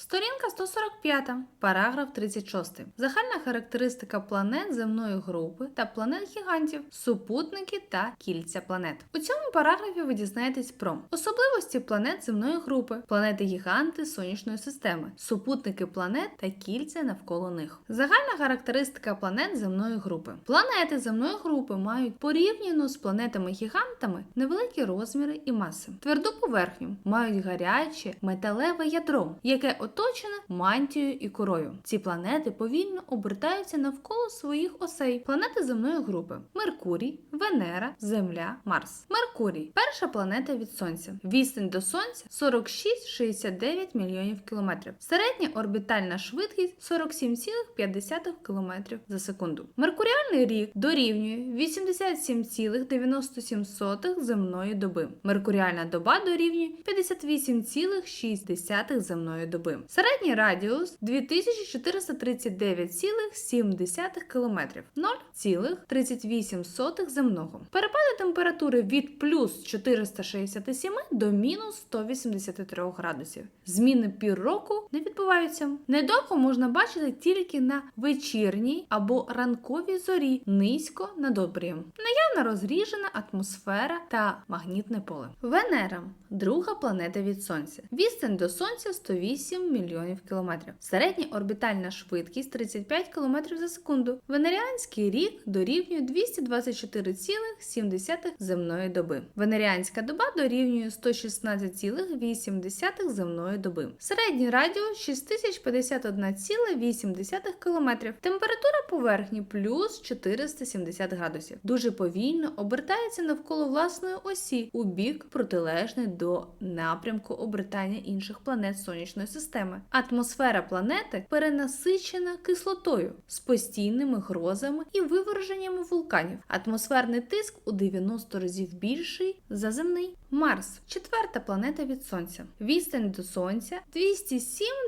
Сторінка 145, параграф 36. Загальна характеристика планет земної групи та планет гігантів, супутники та кільця планет. У цьому параграфі ви дізнаєтесь про особливості планет земної групи, планети гіганти сонячної системи, супутники планет та кільця навколо них. Загальна характеристика планет земної групи. Планети земної групи мають порівняно з планетами-гігантами невеликі розміри і маси, тверду поверхню, мають гаряче металеве ядро, яке оточене мантією і корою. Ці планети повільно обертаються навколо своїх осей. Планети земної групи: Меркурій, Венера, Земля, Марс. Меркурій перша планета від Сонця. Відстань до Сонця 46-69 мільйонів кілометрів. Середня орбітальна швидкість 47,5 км за секунду. Меркуріальний рік дорівнює 87,97 земної доби. Меркуріальна доба дорівнює 58,6 земної доби. Середній радіус 2439,7 км 0,38 земного. Перепади температури від плюс 467 до мінус 183 градусів. Зміни пір року не відбуваються. Недовго можна бачити тільки на вечірній або ранковій зорі низько над обрієм. Наявна розріжена атмосфера та магнітне поле. Венера друга планета від Сонця. Відстань до Сонця 108 мільйонів кілометрів. Середня орбітальна швидкість 35 км за секунду. Венеріанський рік дорівнює 224,7 земної доби. Венеріанська доба дорівнює 116,8 земної доби. Середній радіус 6051,8 км. Температура поверхні плюс 470 градусів. Дуже повільно обертається навколо власної осі у бік протилежний до напрямку обертання інших планет сонячної системи. Атмосфера планети перенасичена кислотою з постійними грозами і виверженнями вулканів. Атмосферний тиск у 90 разів більший за земний. Марс четверта планета від Сонця. Відстань до Сонця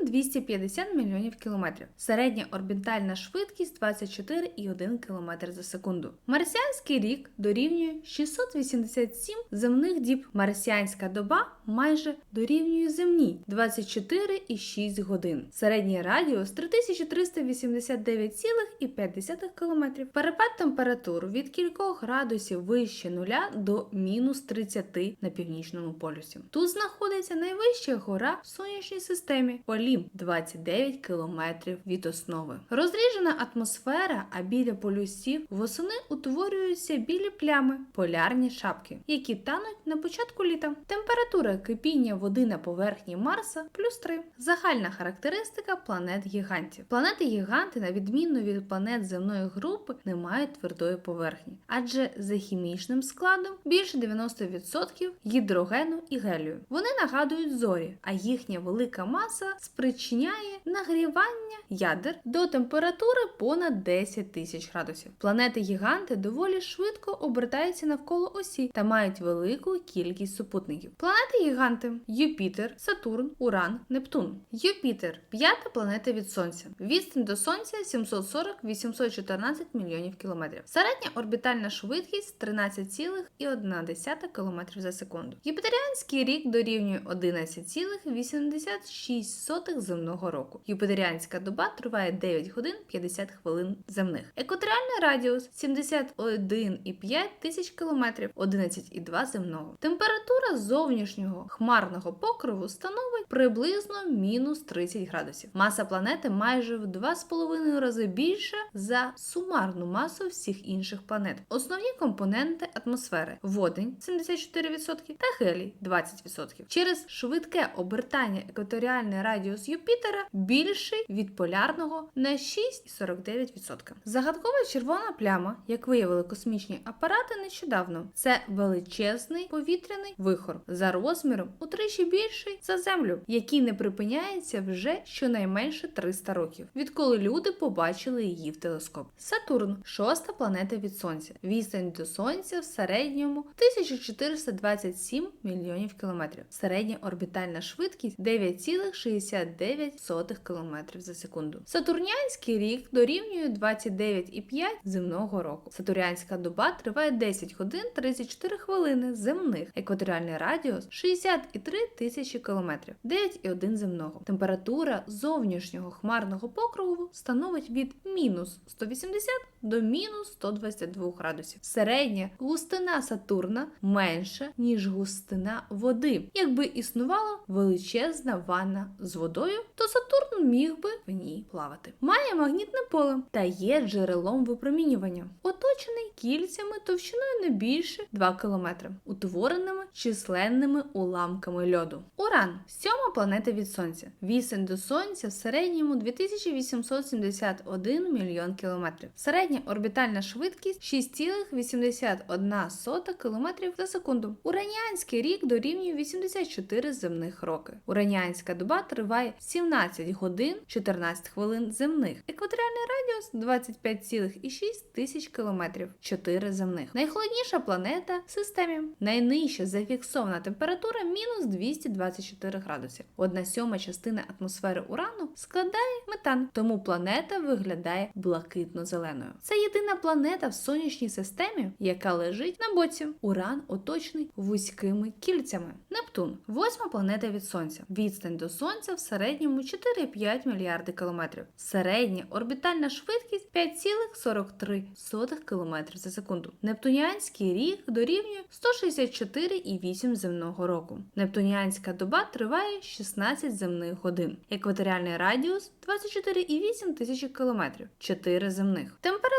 207-250 мільйонів кілометрів. Середня орбітальна швидкість 24,1 км за секунду. Марсіанський рік дорівнює 687 земних діб. Марсіанська доба майже дорівнює земній 24,6 годин. Середній радіус 3389,5 км. Перепад температур від кількох градусів вище нуля до мінус 30 на північному полюсі. Тут знаходиться найвища гора в сонячній системі Олімп 29 км від основи. Розріжена атмосфера, а біля полюсів восени утворюються білі плями, полярні шапки, які тануть на початку літа. Температура кипіння води на поверхні Марса плюс 3. Загальна характеристика планет гігантів. Планети гіганти, на відміну від планет земної групи, не мають твердої поверхні, адже за хімічним складом більше 90% гідрогену і гелію. Вони нагадують зорі, а їхня велика маса спричиняє нагрівання ядер до температури понад 10 тисяч градусів. Планети-гіганти доволі швидко обертаються навколо осі та мають велику кількість супутників. Планети-гіганти Юпітер, Сатурн, Уран, Нептун. Юпітер п'ята планета від Сонця. Відстань до Сонця 740-814 мільйонів кілометрів. Середня орбітальна швидкість 13,1 км за секунду. Юпітеріанський рік дорівнює 11,86 земного року. Юпітеріанська доба триває 9 годин 50 хвилин земних. Екваторіальний радіус 71,5 тисяч кілометрів, 11,2 земного. Температура зовнішнього хмарного покриву становить приблизно мінус 30 градусів. Маса планети майже в 2,5 рази більша за сумарну масу всіх інших планет. Основні компоненти атмосфери водень 74% та гелій 20%. Через швидке обертання екваторіальний радіус Юпітера більший від полярного на 6,49%. Загадкова червона пляма, як виявили космічні апарати нещодавно, це величезний повітряний вихор за розміром утричі більший за землю, який не припиняється вже щонайменше 300 років, відколи люди побачили її в телескоп. Сатурн шоста планета від Сонця. Відстань до Сонця в середньому 1427 27 мільйонів кілометрів. Середня орбітальна швидкість 9,69 км за секунду. Сатурнянський рік дорівнює 29,5 земного року. Сатурнянська доба триває 10 годин 34 хвилини земних. Екваторіальний радіус 60,3 тисячі кілометрів, 9,1 земного. Температура зовнішнього хмарного покрову становить від мінус 180 до мінус 122 градусів. Середня густина Сатурна менша, ніж густина води. Якби існувала величезна ванна з водою, то Сатурн міг би в ній плавати. Має магнітне поле та є джерелом випромінювання, оточений кільцями товщиною не більше 2 км, утвореними численними уламками льоду. Уран сьома планета від Сонця. Відстань до Сонця в середньому 2871 мільйон кілометрів. Середня орбітальна швидкість 6,81 км за секунду. Уранянський рік дорівнює 84 земних роки. Уранянська доба триває 17 годин 14 хвилин земних. Екваторіальний радіус 25,6 тисяч кілометрів 4 земних. Найхолодніша планета в системі. Найнижча зафіксована температура мінус 224 градусів. Одна сьома частина атмосфери урану складає метан, тому планета виглядає блакитно-зеленою. Це єдина планета в сонячній системі, яка лежить на боці. Уран оточений вузькими кільцями. Нептун восьма планета від Сонця. Відстань до Сонця в середньому 4,5 мільярди кілометрів. Середня орбітальна швидкість 5,43 км за секунду. Нептуніанський рік дорівнює 164,8 земного року. Нептуніанська доба триває 16 земних годин. Екваторіальний радіус 24,8 тисячі кілометрів, 4 земних. Температура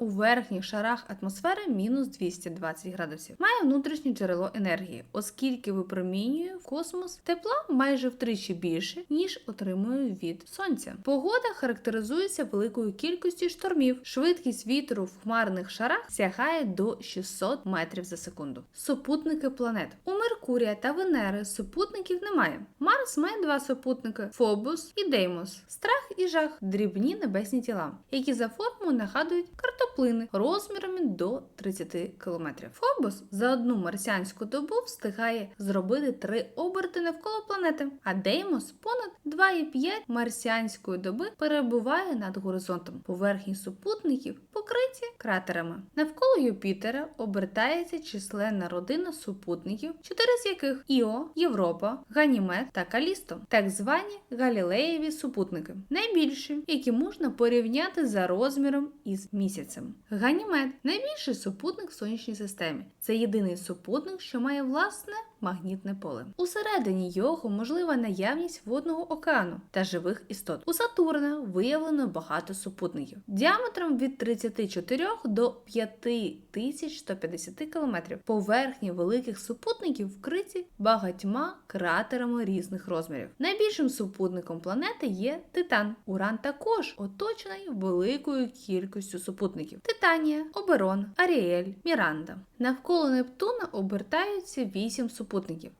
у верхніх шарах атмосфери мінус 220 градусів. Має внутрішнє джерело енергії, оскільки випромінює в космос тепла майже втричі більше, ніж отримує від сонця. Погода характеризується великою кількістю штормів. Швидкість вітру в хмарних шарах сягає до 600 метрів за секунду. Супутники планет у Меркурія та Венери супутників немає. Марс має два супутники: Фобус і Деймос. Страх і жах дрібні небесні тіла, які за формою нагадують картоплини розмірами до 30 км. Фобус за одну марсіанську добу встигає зробити три оберти навколо планети, а Деймос понад 2,5 марсіанської доби перебуває над горизонтом. Поверхні супутників покриті кратерами. Навколо Юпітера обертається численна родина супутників, чотири з яких Іо, Європа, Ганімед та Калісто, так звані Галілеєві супутники, найбільші, які можна порівняти за розміром із місяцем. Ганімед найбільший супутник в сонячній системі. Це єдиний супутник, що має власне магнітне поле. Усередині його можлива наявність водного океану та живих істот. У Сатурна виявлено багато супутників діаметром від 34 до 5150 км. Поверхні великих супутників вкриті багатьма кратерами різних розмірів. Найбільшим супутником планети є Титан. Уран також оточений великою кількістю супутників: Титанія, Оберон, Аріель, Міранда. Навколо Нептуна обертаються вісім супутників.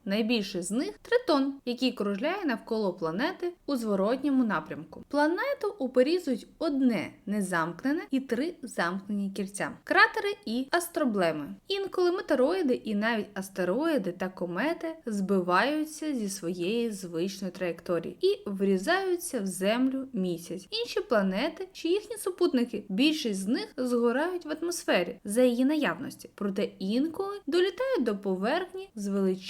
Найбільший з них Тритон, який кружляє навколо планети у зворотньому напрямку. Планету оперізують одне незамкнене і три замкнені кільця, кратери і астроблеми. Інколи метеороїди і навіть астероїди та комети збиваються зі своєї звичної траєкторії і врізаються в землю місяць. Інші планети чи їхні супутники, більшість з них згорають в атмосфері за її наявності, проте інколи долітають до поверхні з величезною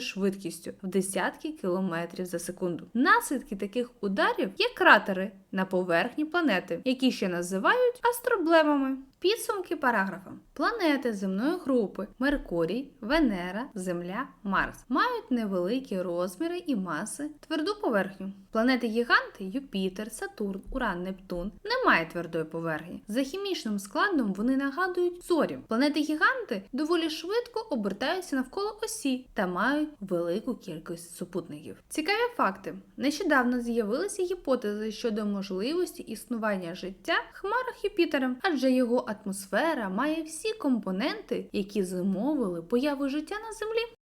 швидкістю в десятки кілометрів за секунду. Наслідки таких ударів є кратери на поверхні планети, які ще називають астроблемами. Підсумки параграфа. Планети земної групи Меркурій, Венера, Земля, Марс мають невеликі розміри і маси, тверду поверхню. Планети гіганти Юпітер, Сатурн, Уран, Нептун не мають твердої поверхні. За хімічним складом вони нагадують зорі. Планети гіганти доволі швидко обертаються навколо осі та мають велику кількість супутників. Цікаві факти: нещодавно з'явилися гіпотези щодо можливості існування життя в хмарах Юпітера, адже його атмосфера має всі компоненти, які зумовили появу життя на Землі.